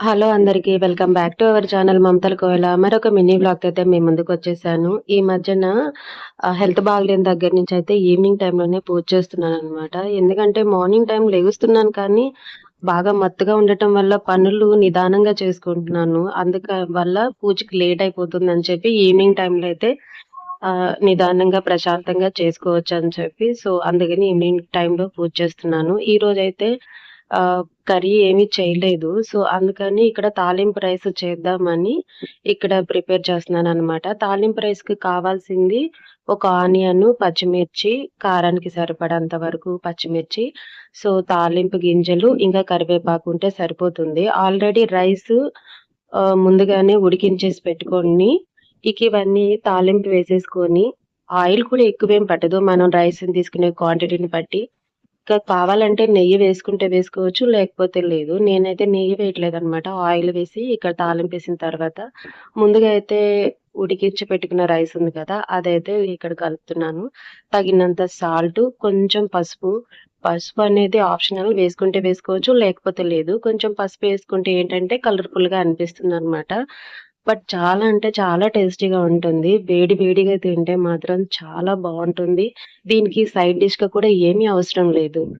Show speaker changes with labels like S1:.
S1: Hello అందరికి. Welcome back to our channel మమతల కోయల మరొక మినీ బ్లాగ్ అయితే మీ ముందుకొచ్చేసాను. ఈ మధ్యన హెల్త్ బాగలేని దగ్గర నుంచి అయితే ఈవినింగ్ టైంలోనే పూజ చేస్తున్నాను అనమాట ఎందుకంటే మార్నింగ్ టైం లెగుస్తున్నాను కానీ, బాగా మత్తుగా ఉండటం వల్ల పనులు నిదానంగా చేసుకుంటున్నాను. అందుక వల్ల పూజకి లేట్ అయిపోతుంది అని చెప్పి ఈవినింగ్ టైంలో అయితే నిదానంగా ప్రశాంతంగా చేసుకోవచ్చని చెప్పి సో, అందుకని ఈవినింగ్ టైంలో పూజ చేస్తున్నాను. ఈ రోజైతే కర్రీ ఏమీ చేయలేదు. సో, అందుకని ఇక్కడ తాలింపు రైస్ చేద్దామని ఇక్కడ ప్రిపేర్ చేస్తున్నాను అనమాట తాలింపు రైస్‌కి కావాల్సింది ఒక ఆనియను, పచ్చిమిర్చి, కారానికి సరిపడంత వరకు పచ్చిమిర్చి, సో, తాలింపు గింజలు, ఇంకా కరివేపాకు ఉంటే సరిపోతుంది. ఆల్రెడీ రైస్ ముందుగానే ఉడికించేసి పెట్టుకొని, ఇక ఇవన్నీ తాలింపు వేసేసుకొని, ఆయిల్ కూడా ఎక్కువేం పట్టదు. మనం రైస్‌ని తీసుకునే క్వాంటిటీని బట్టి. ఇంకా కావాలంటే నెయ్యి వేసుకుంటే వేసుకోవచ్చు. లేకపోతే లేదు. నేనైతే నెయ్యి వేయట్లేదు అనమాట ఆయిల్ వేసి ఇక్కడ తాలింపేసిన తర్వాత ముందుగా అయితే ఉడికిచ్చి పెట్టుకున్న రైస్ ఉంది కదా! అదైతే ఇక్కడ కలుపుతున్నాను. తగినంత సాల్ట్ కొంచెం పసుపు. పసుపు అనేది ఆప్షనల్ వేసుకుంటే వేసుకోవచ్చు. లేకపోతే లేదు. కొంచెం పసుపు వేసుకుంటే ఏంటంటే కలర్‌ఫుల్‌గా అనిపిస్తుందనమాట. బట్ చాలా అంటే చాలా టేస్టీగా ఉంటుంది. వేడి వేడిగా తింటే మాత్రం చాలా బాగుంటుంది దీనికి సైడ్ డిష్‌గా కూడా ఏమీ అవసరం లేదు.